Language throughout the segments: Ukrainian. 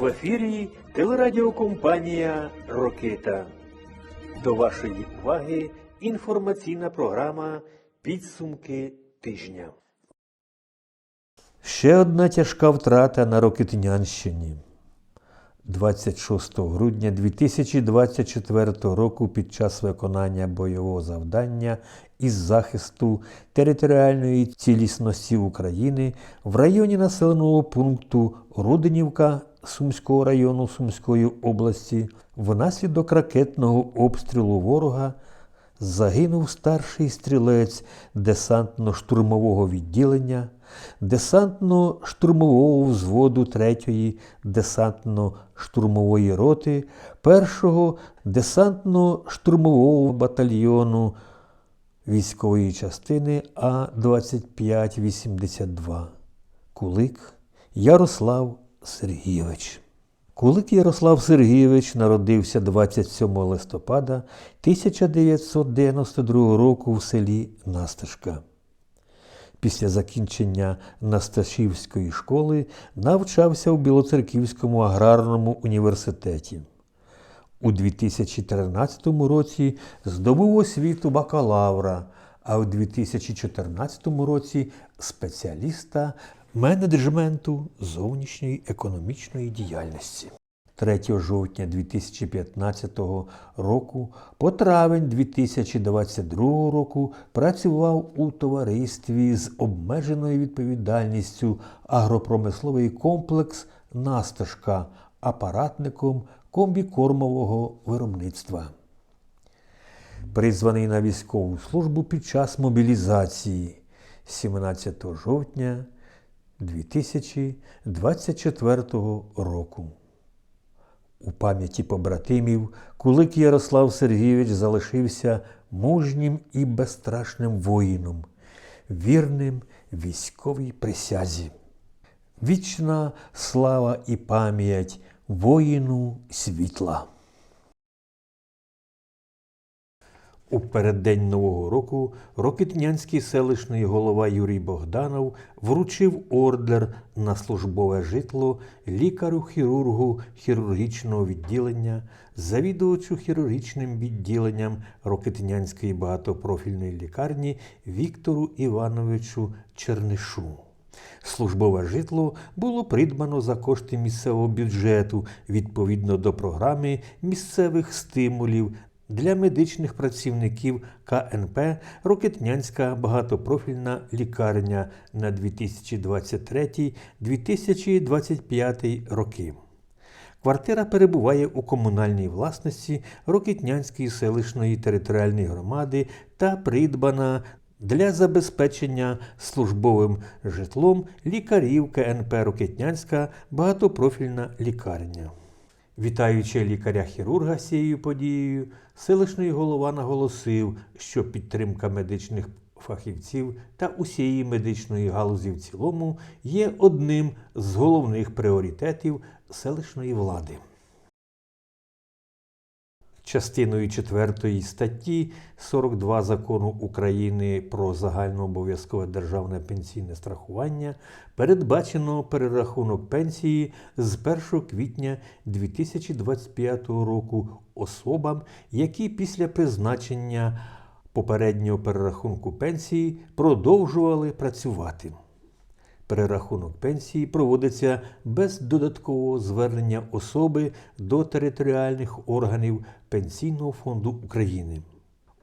В ефірі телерадіокомпанія Рокита. До вашої уваги інформаційна програма Підсумки тижня. Ще одна тяжка втрата на Рокитнянщині. 26 грудня 2024 року під час виконання бойового завдання із захисту територіальної цілісності України в районі населеного пункту Рудинівка Сумського району Сумської області. Внаслідок ракетного обстрілу ворога загинув старший стрілець десантно-штурмового відділення, десантно-штурмового взводу 3-ї десантно-штурмової роти 1-го десантно-штурмового батальйону військової частини А-2582. Кулик Ярослав Сергійович. Кулик Ярослав Сергійович народився 27 листопада 1992 року в селі Насташка. Після закінчення Насташівської школи навчався у Білоцерківському аграрному університеті. У 2013 році здобув освіту бакалавра, а у 2014 році спеціаліста менеджменту зовнішньої економічної діяльності. 3 жовтня 2015 року по травень 2022 року працював у товаристві з обмеженою відповідальністю агропромисловий комплекс Насташка апаратником комбікормового виробництва. Призваний на військову службу під час мобілізації 17 жовтня 2024 року. У пам'яті побратимів Кулик Ярослав Сергійович залишився мужнім і безстрашним воїном, вірним військовій присязі. Вічна слава і пам'ять воїну світла. У переддень Нового року Рокитнянський селищний голова Юрій Богданов вручив ордер на службове житло лікарю-хірургу хірургічного відділення, завідувачу хірургічним відділенням Рокитнянської багатопрофільної лікарні Віктору Івановичу Чернишу. Службове житло було придбано за кошти місцевого бюджету відповідно до програми місцевих стимулів для медичних працівників КНП Рокетнянська багатопрофільна лікарня на 2023-2025 роки. Квартира перебуває у комунальній власності Рокітнянської селищної територіальної громади та придбана для забезпечення службовим житлом лікарів КНП Рокетнянська багатопрофільна лікарня. Вітаючи лікаря-хірурга цією подією, селищний голова наголосив, що підтримка медичних фахівців та усієї медичної галузі в цілому є одним з головних пріоритетів селищної влади. Частиною 4 статті 42 закону України про загальнообов'язкове державне пенсійне страхування передбачено перерахунок пенсії з 1 квітня 2025 року особам, які після призначення попереднього перерахунку пенсії продовжували працювати. Перерахунок пенсії проводиться без додаткового звернення особи до територіальних органів Пенсійного фонду України.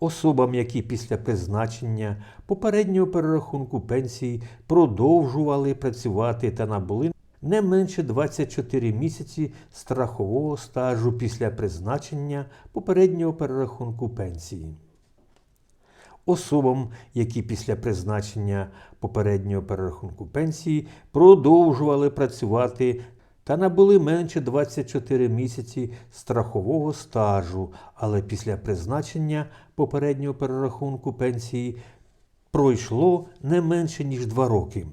Особам, які після призначення попереднього перерахунку пенсії продовжували працювати та набули не менше 24 місяці страхового стажу після призначення попереднього перерахунку пенсії особам, які після призначення попереднього перерахунку пенсії продовжували працювати та набули менше 24 місяці страхового стажу, але після призначення попереднього перерахунку пенсії пройшло не менше ніж 2 роки.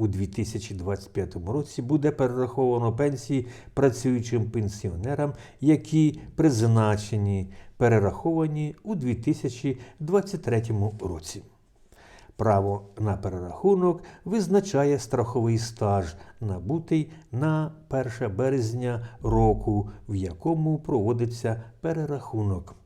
У 2025 році буде перераховано пенсії працюючим пенсіонерам, які призначені перераховані у 2023 році. Право на перерахунок визначає страховий стаж, набутий на 1 березня року, в якому проводиться перерахунок.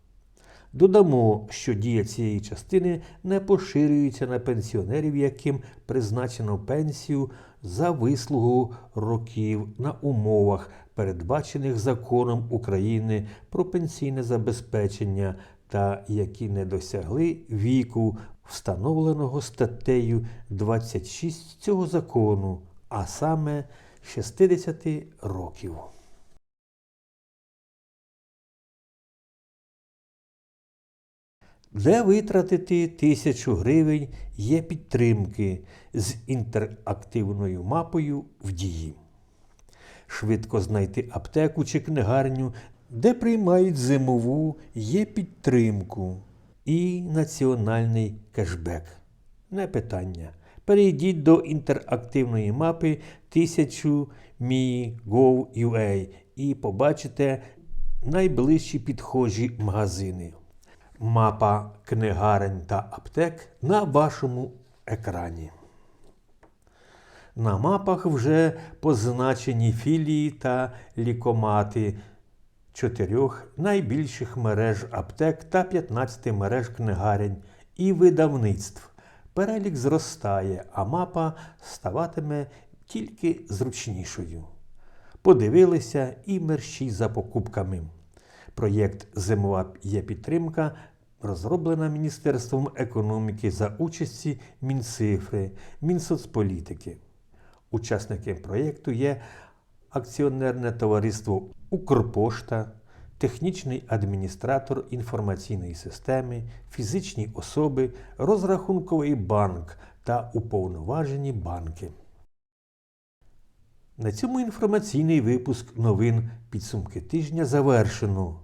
Додамо, що дія цієї частини не поширюється на пенсіонерів, яким призначено пенсію за вислугу років на умовах, передбачених законом України про пенсійне забезпечення, та які не досягли віку, встановленого статтею 26 цього закону, а саме 60 років. Де витратити тисячу гривень є підтримки з інтерактивною мапою в дії. Швидко знайти аптеку чи книгарню, де приймають зимову є підтримку і національний кешбек. Не питання. Перейдіть до інтерактивної мапи 1000 Mi.gov.ua і побачите найближчі підхожі магазини. Мапа книгарень та аптек на вашому екрані. На мапах вже позначені філії та лікомати чотирьох найбільших мереж аптек та 15 мереж книгарень і видавництв. Перелік зростає, а мапа ставатиме тільки зручнішою. Подивилися і мерщій за покупками. Проєкт Зимова є підтримка розроблена Міністерством економіки за участі Мінцифри, Мінсоцполітики. Учасником проєкту є акціонерне товариство Укрпошта, технічний адміністратор інформаційної системи, фізичні особи, розрахунковий банк та уповноважені банки. На цьому інформаційний випуск новин підсумки тижня завершено.